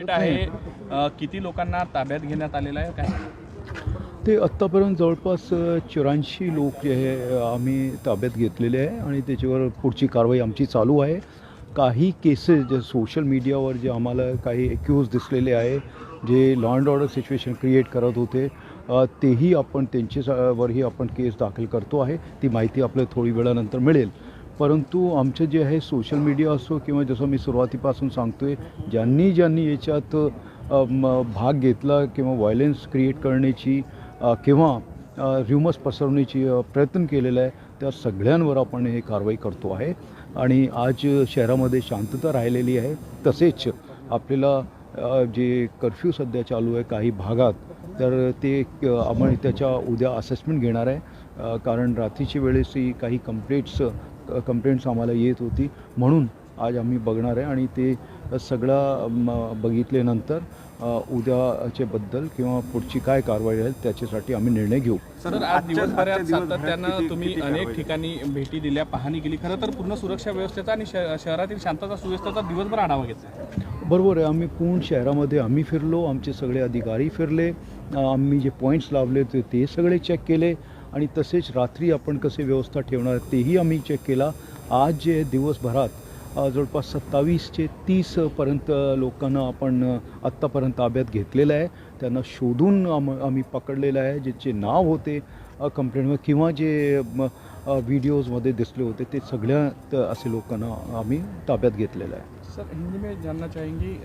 Update आहे. अ, किती लोकांना ताब्यात घेण्यात आलेलं आहे? काय ते आत्तापर्यंत जवळपास चौऱ्याऐंशी लोक जे आहे अ, आम्ही ताब्यात घेतलेले आहे आणि त्याच्यावर पुढची कारवाई आमची चालू आहे. काही केसेस जे सोशल मीडियावर जे आम्हाला काही एक्यूज दिसलेले आहे जे law and order situation create करत होते अ, तेही आपण त्यांच्यावरही आपण केस दाखल करतो आहे. ती माहिती आपल्याला थोडी वेळानंतर मिळेल. परंतु आमचं जे आहे सोशल मीडिया असो किंवा जसं मी सुरुवातीपासून सांगतो आहे ज्यांनी ज्यांनी याच्यात भाग घेतला किंवा व्हायलेन्स क्रिएट करण्याची किंवा र्युमस पसरवण्याची प्रयत्न केलेला आहे त्या सगळ्यांवर आपण हे कारवाई करतो आहे. आणि आज शहरामध्ये शांतता राहिलेली आहे. तसेच आपल्याला जे कर्फ्यू सध्या चालू आहे काही भागात तर ते आपण आम्ही त्याच्या उद्या असेसमेंट घेणार आहे. कारण रात्रीच्या वेळेस काही कंप्लेंट्स कंप्लेंट्स आम्हाला येत होती. म्हणून आज आम्ही बघणार आहे आणि ते सगळं बघितल्यानंतर अ, उद्याचे बद्दल किंवा पुढची काय कारवाई राहील त्याच्यासाठी आम्ही निर्णय घेऊ. सर आज दिवसभरात सातत्यानं तुम्ही अनेक ठिकाणी भेटी दिल्या पाहणी केली. खरं तर पूर्ण सुरक्षा व्यवस्थेचा आणि श- शहरातील शांतता सुव्यवस्थेचा दिवसभर आढावा घेतला. बरोबर आहे. आम्ही पूर्ण शहरामध्ये आम्ही फिरलो आमचे सगळे अधिकारी फिरले. आम्ही जे पॉईंट्स लावले होते ते सगळे चेक केले. आणि तसेच रात्री आपण कसे व्यवस्था ठेवणार तेही आम्ही चेक केला. आज जे दिवसभरात जवळपास सत्तावीस ते तीसपर्यंत लोकांना आपण आत्तापर्यंत ताब्यात घेतलेलं आहे. त्यांना शोधून आम आम्ही पकडलेलं आहे. ज्याचे नाव होते कंप्लेंटमध्ये किंवा जे व्हिडिओजमध्ये दिसले होते ते सगळ्या असे लोकांना आम्ही ताब्यात घेतलेलं आहे. सर हिंदी में जानना चाहेंगी